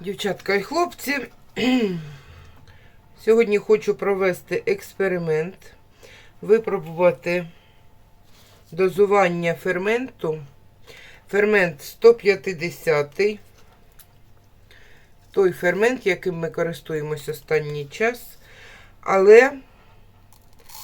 Дівчатка і хлопці, сьогодні хочу провести експеримент, випробувати дозування ферменту. Фермент 150 той фермент, яким ми користуємося останній час. Але,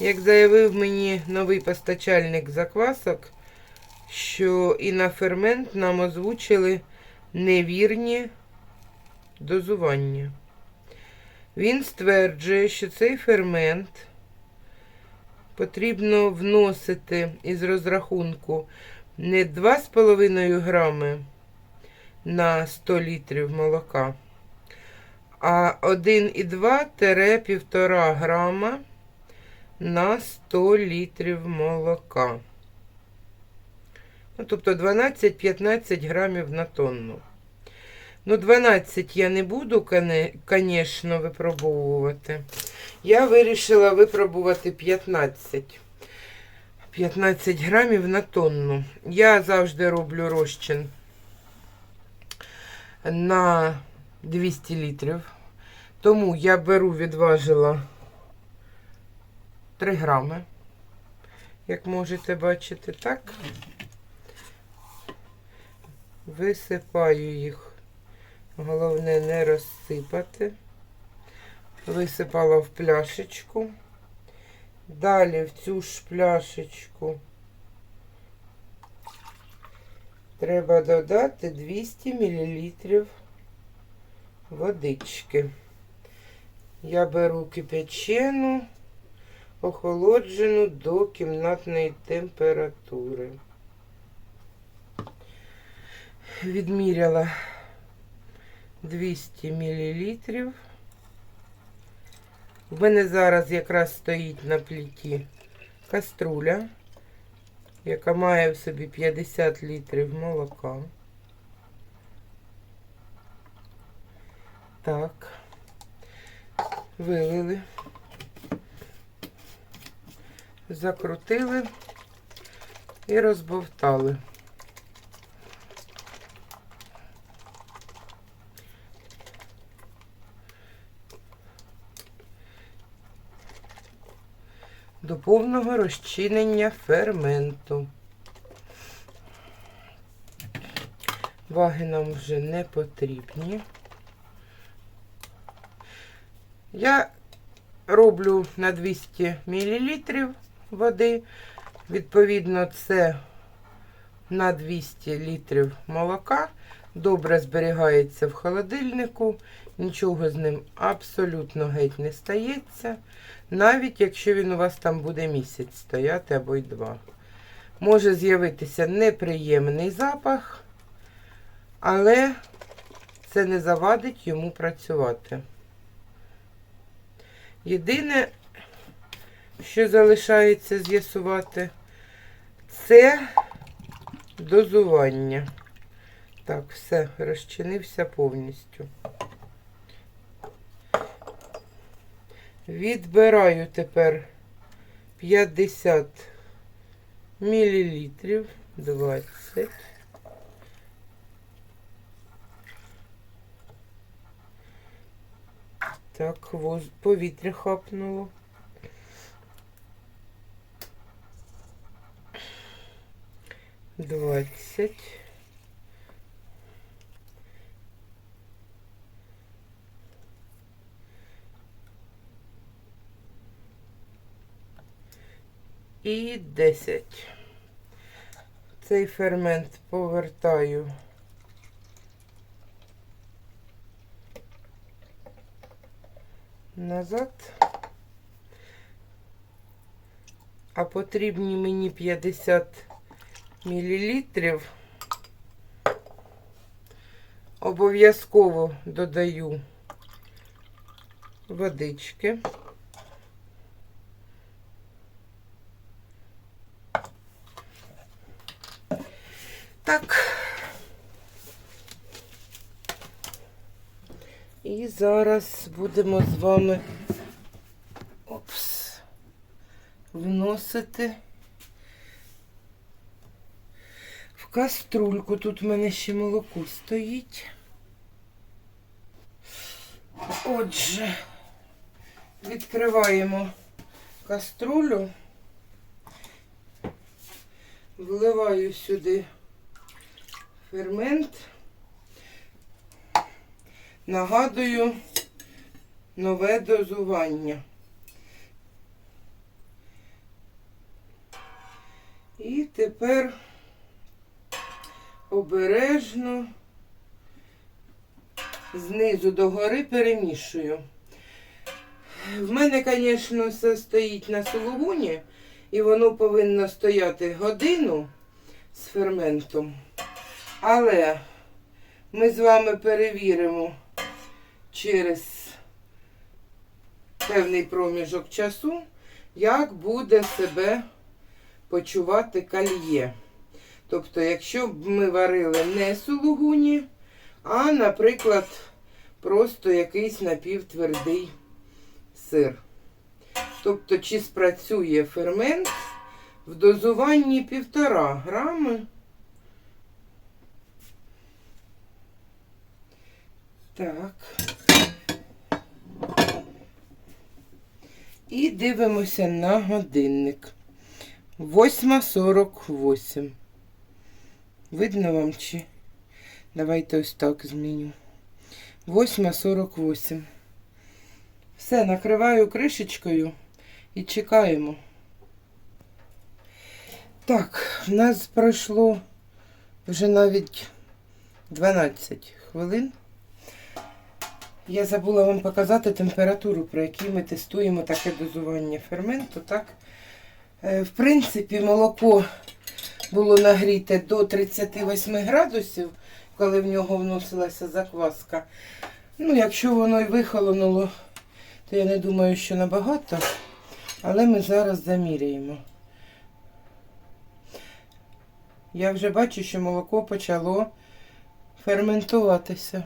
як заявив мені новий постачальник заквасок, що і на фермент нам озвучили невірні дозування. Він стверджує, що цей фермент потрібно вносити із розрахунку не 2,5 грами на 100 літрів молока, а 1,2-1,5 грама на 100 літрів молока. Ну, тобто 12-15 грамів на тонну. Ну, 12 я не буду, звісно, випробовувати. Я вирішила випробувати 15. 15 грамів на тонну. Я завжди роблю розчин на 200 літрів. Тому я беру, відважила 3 грами. Як можете бачити, так. Висипаю їх. Головне не розсипати. Висипала в пляшечку. Далі в цю ж пляшечку треба додати 200 мл водички. Я беру кипячену, охолоджену до кімнатної температури. Відміряла 200 мл. В мене зараз якраз стоїть на пліті каструля, яка має в собі 50 літрів молока. Так, вилили, закрутили і розбовтали. до повного розчинення ферменту. Ваги нам вже не потрібні. Я роблю на 200 мл води. Відповідно, це на 200 літрів молока. Добре зберігається в холодильнику, нічого з ним абсолютно геть не стається. Навіть якщо він у вас там буде місяць стояти або й два. Може з'явитися неприємний запах, але це не завадить йому працювати. Єдине, що залишається з'ясувати, це дозування. Так, все, розчинився повністю. Відбираю тепер 50 мілілітрів, 20. Так, воз... повітря хапнуло. Двадцять. І 10. Цей фермент повертаю. Назад. А потрібні мені 50 мілілітрів. Обов'язково додаю водички. Так. І зараз будемо з вами опс, вносити в каструльку. Тут в мене ще молоко стоїть. Отже, відкриваємо каструлю, вливаю сюди фермент. Нагадую нове дозування. І тепер обережно знизу до гори перемішую. В мене, звісно, все стоїть на сулугуні, і воно повинно стояти годину з ферментом. Але ми з вами перевіримо через певний проміжок часу, як буде себе почувати кальє. Тобто, якщо б ми варили не сулугуні, а, наприклад, просто якийсь напівтвердий сир. Тобто, чи спрацює фермент в дозуванні півтора грами. Так. І дивимося на годинник. 8.48. Видно вам чи? Давайте ось так зміню. 8.48. Все, накриваю кришечкою і чекаємо. Так, в нас пройшло вже навіть 12 хвилин. Я забула вам показати температуру, при якій ми тестуємо таке дозування ферменту. Так? Е, В принципі, молоко було нагріте до 38 градусів, коли в нього вносилася закваска. Ну, якщо воно й вихолонуло, то я не думаю, що набагато. Але ми зараз заміряємо. Я вже бачу, що молоко почало ферментуватися.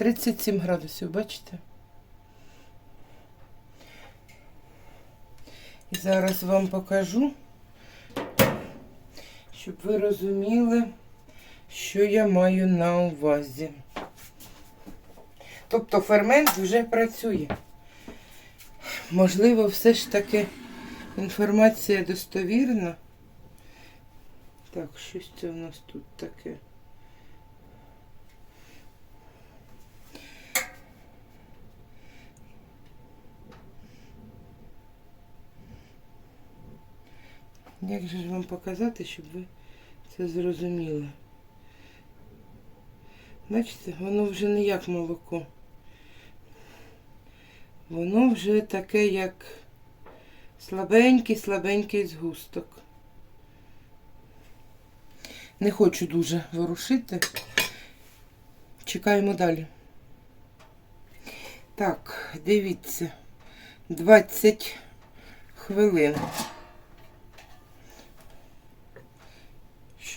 Тридцять сім градусів, бачите? І зараз вам покажу, щоб ви розуміли, що я маю на увазі. Тобто фермент вже працює. Можливо, все ж таки інформація достовірна. Так, щось це у нас тут таке. Як же ж вам показати, щоб ви це зрозуміли? Бачите, воно вже не як молоко. Воно вже таке, як слабенький, слабенький згусток. Не хочу дуже ворушити. Чекаємо далі. Так, дивіться, 20 хвилин.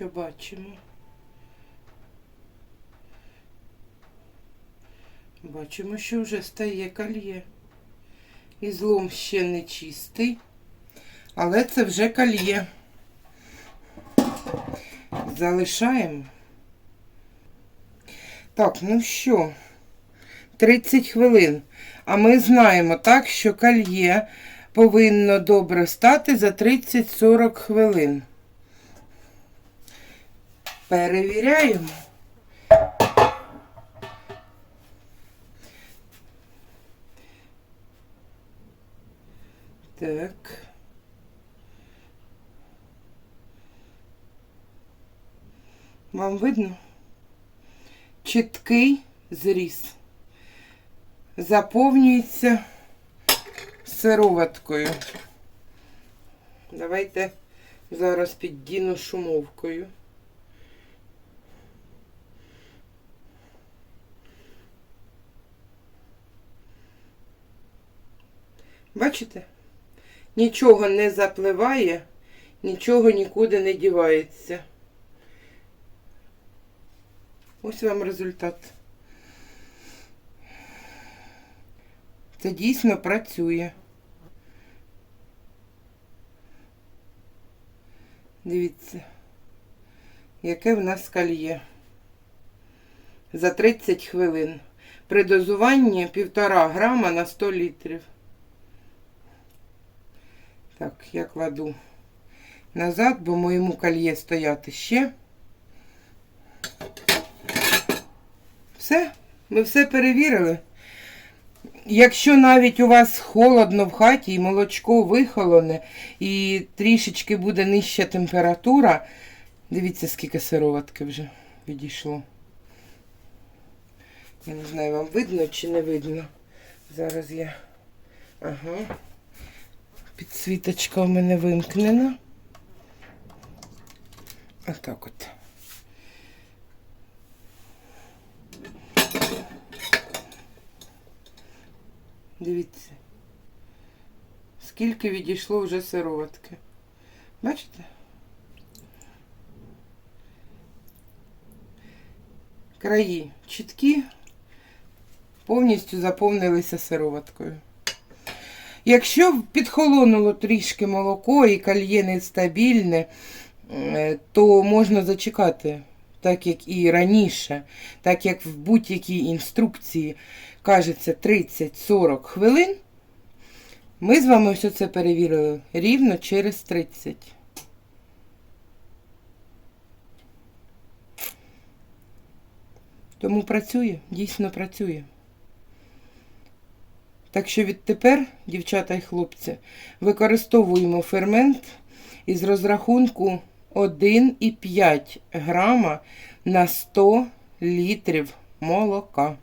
Що бачимо? Бачимо, що вже стає кальє. І злом ще не чистий, але це вже кальє. Залишаємо. Так, ну що, 30 хвилин. А ми знаємо так, що кальє повинно добре стати за 30-40 хвилин. Перевіряємо. Так. Вам видно? Чіткий зріз. Заповнюється сироваткою. Давайте зараз піддіну шумовкою. Бачите? Нічого не запливає, нічого нікуди не дівається. Ось вам результат. Це дійсно працює. Дивіться, яке в нас кальє. За 30 хвилин. При дозуванні 1,5 грама на 100 літрів. Так, я кладу назад, бо моєму кальє стояти ще. Все, ми все перевірили. Якщо навіть у вас холодно в хаті і молочко вихолоне, і трішечки буде нижча температура, дивіться, скільки сироватки вже відійшло. Я не знаю, вам видно чи не видно. Зараз я. Ага. Підсвіточка у мене вимкнена. Отак от. Дивіться. Скільки відійшло вже сироватки. Бачите? Краї чіткі, повністю заповнилися сироваткою. Якщо підхолонуло трішки молоко і кальє нестабільне, е, то можна зачекати, так як і раніше, так як в будь-якій інструкції кажеться 30-40 хвилин. Ми з вами все це перевірили рівно через 30. Тому працює, дійсно працює. Так що відтепер, дівчата і хлопці, використовуємо фермент із розрахунку 1,5 грама на 100 літрів молока.